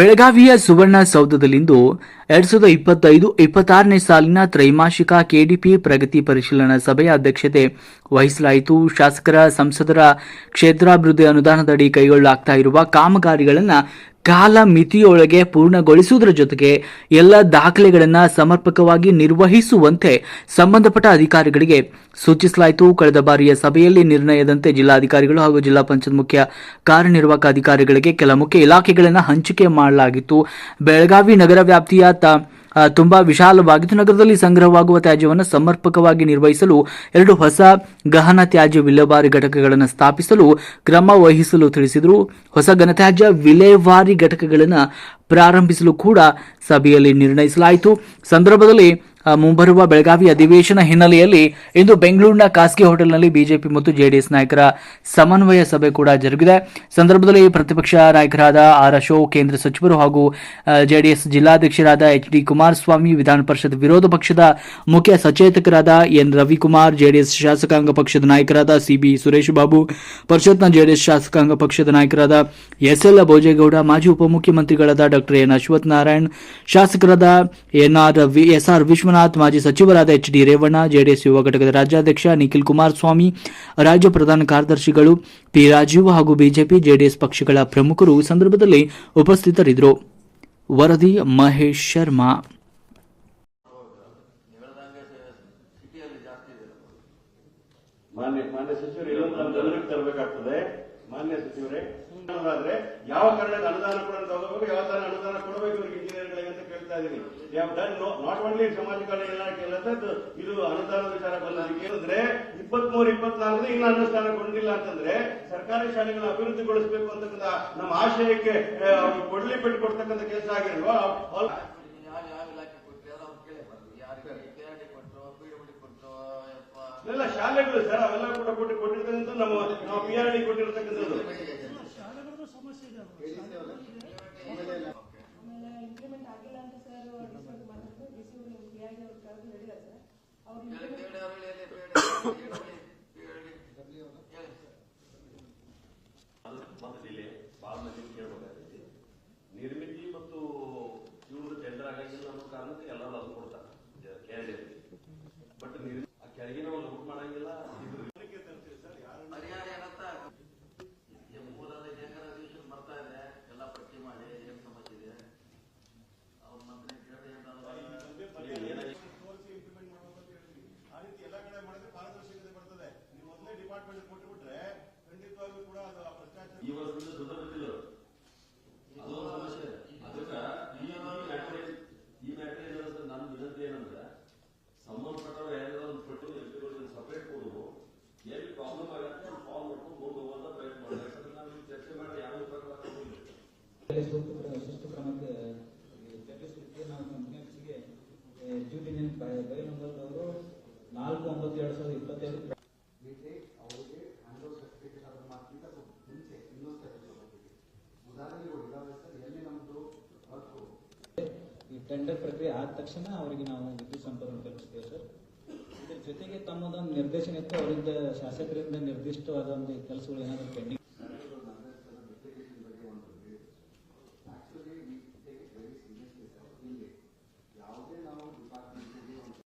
ಬೆಳಗಾವಿಯ ಸುವರ್ಣಸೌಧದಲ್ಲಿಂದು ಎರಡ್ ಸಾವಿರದ ಇಪ್ಪತ್ತೈದು, ಇಪ್ಪತ್ತಾರನೇ ಸಾಲಿನ ತ್ರೈಮಾಸಿಕ ಕೆಡಿಪಿ ಪ್ರಗತಿ ಪರಿಶೀಲನಾ ಸಭೆಯ ಅಧ್ಯಕ್ಷತೆ ವಹಿಸಲಾಯಿತು. ಶಾಸಕರ ಸಂಸದರ ಕ್ಷೇತ್ರಾಭಿವೃದ್ಧಿ ಅನುದಾನದಡಿ ಕೈಗೊಳ್ಳಲಾಗ್ತಾ ಇರುವ ಕಾಮಗಾರಿಗಳನ್ನು ಕಾಲ ಮಿತಿಯೊಳಗೆ ಪೂರ್ಣಗೊಳಿಸುವುದರ ಜೊತೆಗೆ ಎಲ್ಲ ದಾಖಲೆಗಳನ್ನು ಸಮರ್ಪಕವಾಗಿ ನಿರ್ವಹಿಸುವಂತೆ ಸಂಬಂಧಪಟ್ಟ ಅಧಿಕಾರಿಗಳಿಗೆ ಸೂಚಿಸಲಾಯಿತು. ಕಳೆದ ಬಾರಿಯ ಸಭೆಯಲ್ಲಿ ನಿರ್ಣಯದಂತೆ ಜಿಲ್ಲಾಧಿಕಾರಿಗಳು ಹಾಗೂ ಜಿಲ್ಲಾ ಪಂಚಾಯತ್ ಮುಖ್ಯ ಕಾರ್ಯನಿರ್ವಾಹಕ ಅಧಿಕಾರಿಗಳಿಗೆ ಕೆಲ ಮುಖ್ಯ ಇಲಾಖೆಗಳನ್ನು ಹಂಚಿಕೆ ಮಾಡಲಾಗಿತ್ತು. ಬೆಳಗಾವಿ ನಗರ ವ್ಯಾಪ್ತಿಯ ತುಂಬಾ ವಿಶಾಲವಾಗಿದ್ದು ನಗರದಲ್ಲಿ ಸಂಗ್ರಹವಾಗುವ ತ್ಯಾಜ್ಯವನ್ನು ಸಮರ್ಪಕವಾಗಿ ನಿರ್ವಹಿಸಲು ಎರಡು ಹೊಸ ಗಹನ ತ್ಯಾಜ್ಯ ವಿಲೇವಾರಿ ಘಟಕಗಳನ್ನು ಸ್ಥಾಪಿಸಲು ಕ್ರಮ ವಹಿಸಲು ತಿಳಿಸಿದರು. ಹೊಸ ಘನತ್ಯಾಜ್ಯ ವಿಲೇವಾರಿ ಘಟಕಗಳನ್ನು ಪ್ರಾರಂಭಿಸಲು ಕೂಡ ಸಭೆಯಲ್ಲಿ ನಿರ್ಣಯಿಸಲಾಯಿತು. ಸಂದರ್ಭದಲ್ಲಿ ಮುಂಬರುವ ಬೆಳಗಾವಿ ಅಧಿವೇಶನ ಹಿನ್ನೆಲೆಯಲ್ಲಿ ಇಂದು ಬೆಂಗಳೂರಿನ ಖಾಸಗಿ ಹೋಟೆಲ್ನಲ್ಲಿ ಬಿಜೆಪಿ ಮತ್ತು ಜೆಡಿಎಸ್ ನಾಯಕರ ಸಮನ್ವಯ ಸಭೆ ಕೂಡ ಜರುಗಿದೆ. ಸಂದರ್ಭದಲ್ಲಿ ಪ್ರತಿಪಕ್ಷ ನಾಯಕರಾದ ಆರ್ ಅಶೋಕ್, ಕೇಂದ್ರ ಸಚಿವರು ಹಾಗೂ ಜೆಡಿಎಸ್ ಜಿಲ್ಲಾಧ್ಯಕ್ಷರಾದ ಎಚ್ ಡಿ ಕುಮಾರಸ್ವಾಮಿ, ವಿಧಾನ ಪರಿಷತ್ ವಿರೋಧ ಪಕ್ಷದ ಮುಖ್ಯ ಸಚೇತಕರಾದ ಎನ್. ರವಿಕುಮಾರ್, ಜೆಡಿಎಸ್ ಶಾಸಕಾಂಗ ಪಕ್ಷದ ನಾಯಕರಾದ ಸಿಬಿ ಸುರೇಶ್ ಬಾಬು, ಪರಿಷತ್ನ ಜೆಡಿಎಸ್ ಶಾಸಕಾಂಗ ಪಕ್ಷದ ನಾಯಕರಾದ ಎಸ್ ಎಲ್ ಭೋಜೇಗೌಡ, ಮಾಜಿ ಉಪಮುಖ್ಯಮಂತ್ರಿಗಳಾದ ಡಾಕ್ಟರ್ ಎನ್. ಅಶ್ವಥ್ ನಾರಾಯಣ್, ಶಾಸಕರಾದ ಎನ್ಆರ್ ಎಸ್ಆರ್ ಎಸ್ಆರ್ ವಿಶ್ವನಾಥ್, ಮಾಜಿ ಸಚಿವರಾದ ಎಚ್ ಡಿ ರೇವಣ್ಣ, ಜೆಡಿಎಸ್ ಯುವ ಘಟಕದ ರಾಜ್ಯಾಧ್ಯಕ್ಷ ನಿಖಿಲ್ ಕುಮಾರಸ್ವಾಮಿ, ರಾಜ್ಯ ಪ್ರಧಾನ ಕಾರ್ಯದರ್ಶಿಗಳು ಪಿ ರಾಜೀವ್ ಹಾಗೂ ಬಿಜೆಪಿ, ಜೆಡಿಎಸ್ ಪಕ್ಷಗಳ ಪ್ರಮುಖರು ಈ ಸಂದರ್ಭದಲ್ಲಿ ಉಪಸ್ಥಿತರಿದ್ದರು. ವರದಿ ಮಹೇಶ್ ಶರ್ಮಾ. ಮಾನ್ಯ ಮಾನ್ಯ ಸಚಿವರು ನಮ್ಮ ಜನರಿಗೆ ಮಾನ್ಯ ಸಚಿವರೇ ಆದ್ರೆ ಯಾವ ಕಾರಣದ ಅನುದಾನ ಕೂಡ ತಗೋಬೇಕು ಯಾವ ತರ ಅನುದಾನ ಕೊಡಬೇಕು ಇವ್ರಿಗೆ ಇಂಜಿನಿಯರ್ಗಳಿಗೆ ಅಂತ ಕೇಳ್ತಾ ಇದೀನಿ. ಯಾವ ನಾಟ್ ಓನ್ಲಿ ಸಮಾಜ ಕಲ್ಯಾಣ ಇಲಾಖೆ ಇದು ಅನುದಾನ ವಿಚಾರ ಬಂದದಕ್ಕೆ ಏನಂದ್ರೆ ಇಪ್ಪತ್ಮೂರು ಇಪ್ಪತ್ನಾಲ್ಕು ಇನ್ನು ಅನುಷ್ಠಾನ ಕೊಂಡಿಲ್ಲ ಅಂತಂದ್ರೆ ಸರ್ಕಾರಿ ಶಾಲೆಗಳ ಅಭಿವೃದ್ಧಿಗೊಳಿಸಬೇಕು ಅಂತಕ್ಕಂಥ ನಮ್ಮ ಆಶಯಕ್ಕೆ ಕೊಡ್ಲಿ ಬಿಟ್ಟು ಕೊಡ್ತಕ್ಕಂಥ ಕೆಲಸ ಆಗಿಲ್ವಾ ಶಾಲೆಗಳು ಸರ್ ಅವೆಲ್ಲ ಕೂಡ ಕೊಟ್ಟು ಕೊಟ್ಟಿರ್ತಕ್ಕಂಥ ನಮ್ಮ ನಾವು ಪಿ ಆರ್ ಡಿ ಕೊಟ್ಟಿರ್ತಕ್ಕಂಥದ್ದು ಇಂಪ್ಲಿಮೆಂಟ್ ಆಗಿಲ್ಲ ಅಂತ ಸರ್ ಮಾಡಿದ್ರು D C P R D ಅವ್ರು ಕರೆದು ಹೇಳಿದ್ದಾರೆ ಸರ್ ಅವ್ರು ಭಾಳ ಮಂದಿ ಕೇಳ್ಬೇಕಾಗ್ತೈತಿ ನಿರ್ಮಿತಿ ಮತ್ತು ಇವ್ರದ್ದು ಟೆಂಡರ್ ಆಗಂಗಿಲ್ಲ ಅನ್ನೋ ಕಾರಣಕ್ಕೆ ಎಲ್ಲರೂ ಅದು ಕೊಡ್ತಾರೆ. ಶಿಸ್ತು ಕ್ರಮಕ್ಕೆ ಚರ್ಚಿಸಲಿಕ್ಕೆ ನಾವು ಕಂಪ್ನಿಗೆ ಡ್ಯೂಟಿ ಬೈಲೊಂಗಲ್ದವರು ನಾಲ್ಕು ಒಂಬತ್ತು ಎರಡು ಸಾವಿರದ ಇಪ್ಪತ್ತೈದು ಬಿಟ್ಟರೆ ಅವ್ರಿಗೆ ಹ್ಯಾಂಡ್ ಸರ್ಟಿಫಿಕೇಟ್ ಅದ್ರ ಮಾತಿಂದ ಸ್ವಲ್ಪ ಮುಂಚೆ ಇನ್ನೊಂದು ಸ್ಟೆಪ್ ತಗೋಬೇಕು ಉದಾಹರಣೆಗಳು ಇದಾವೆ ಸರ್ ಎಲ್ಲಿ ನಮ್ಮದು ವರ್ಕು ಈ ಟೆಂಡರ್ ಪ್ರಕ್ರಿಯೆ ಆದ ತಕ್ಷಣ ಅವರಿಗೆ ನಾವು ವಿದ್ಯುತ್ ಸಂಪರ್ಕ ಕಲ್ಪಿಸ್ತೇವೆ ಸರ್. ಇದ್ರ ಜೊತೆಗೆ ತಮ್ಮದೊಂದು ನಿರ್ದೇಶನ ಇತ್ತು ಅವರಿಂದ ಶಾಸಕರಿಂದ ನಿರ್ದಿಷ್ಟವಾದ ಒಂದು ಕೆಲಸಗಳು ಏನಾದರೂ ಪೆಂಡಿಂಗ್